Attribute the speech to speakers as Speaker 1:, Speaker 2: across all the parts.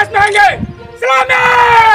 Speaker 1: विकास नांगे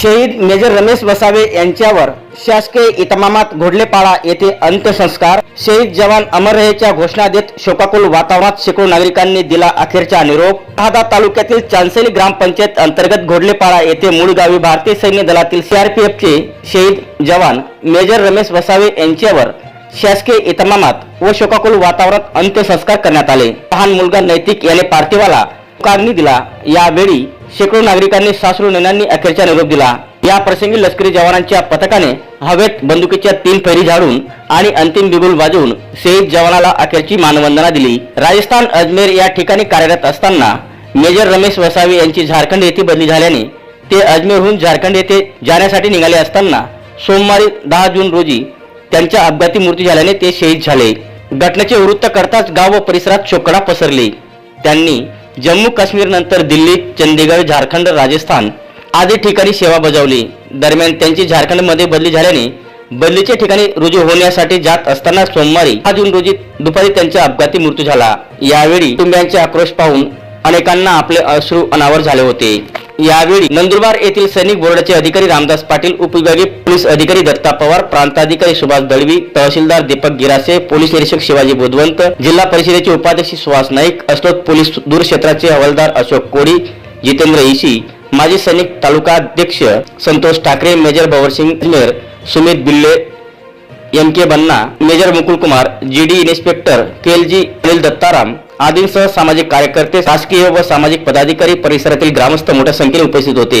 Speaker 2: शहीद मेजर रमेश वसावे यांच्यावर शासकीय इतमामात घोडलेपाळा येथे अंत्यसंस्कार. शहीद जवान अमर रहेच्या घोषणा देत शोकाकुल वातावरणात शेकडो नागरिकांनी दिला अखेरचा निरोप. शहादा तालुक्यातील चांसली ग्रामपंचायत अंतर्गत घोडलेपाळा येथे मूळ गावी भारतीय सैन्य दलातील सीआरपीएफचे शहीद जवान मेजर रमेश वसावे यांच्यावर शासकीय इतमामात व शोकाकुल वातावरणात अंत्यसंस्कार करण्यात आले. लहान मुलगा नैतिक याने पार्थिवाला कारणी दिला. यावेळी शेकडो नागरिकांनी सासरू नैनांनी अखेरचा निरोप दिला. या प्रसंगी लष्करी जवानांच्या पथकाने हवेत बंदुकीच्या तीन फैरी झाडून आणि अंतिम बिगुल वाजवून शहीद जवानाला अखेरची मानवंदना दिली. राजस्थान अजमेर या ठिकाणी कार्यरत असताना मेजर रमेश वसावे यांची झारखंड येथे बदली झाल्याने ते अजमेरहून झारखंड येथे जाण्यासाठी निघाले असताना सोमवारी दहा जून रोजी त्यांच्या अपघाती मृत्यू झाल्याने ते शहीद झाले. घटनेचे वृत्त करताच गाव व परिसरात शोकडा पसरली. त्यांनी जम्मू काश्मीर नंतर दिल्ली चंदीगड झारखंड राजस्थान आदी ठिकाणी सेवा बजावली. दरम्यान त्यांची झारखंडमध्ये बदली झाल्याने बदलीच्या ठिकाणी रुजू होण्यासाठी जात असताना सोमवारी हा जून रोजी दुपारी त्यांचा अपघाती मृत्यू झाला. यावेळी कुटुंबियांचे आक्रोश पाहून अनेकांना आपले अश्रू अनावर झाले होते. यावेळी नंदुरबार येथील सैनिक बोर्डाचे अधिकारी रामदास पाटील उपविभागीय पोलीस अधिकारी दत्ता पवार प्रांताधिकारी सुभाष दळवी तहसीलदार दीपक गिरासे पोलीस निरीक्षक शिवाजी बुधवंत जिल्हा परिषदेचे उपाध्यक्ष सुहास नाईक अशोक पोलीस दूर क्षेत्राचे हवालदार अशोक कोडी जितेंद्र इशी माजी सैनिक तालुका अध्यक्ष Santosh Thakre major Bhawarsingh engineer Sumit Bille M K Banna major Mukul Kumar G D inspector K L G Anil Dattaram आदींसह सामाजिक कार्यकर्ते शासकीय व सामाजिक पदाधिकारी परिसरातील ग्रामस्थ मोठ्या संख्येने उपस्थित होते.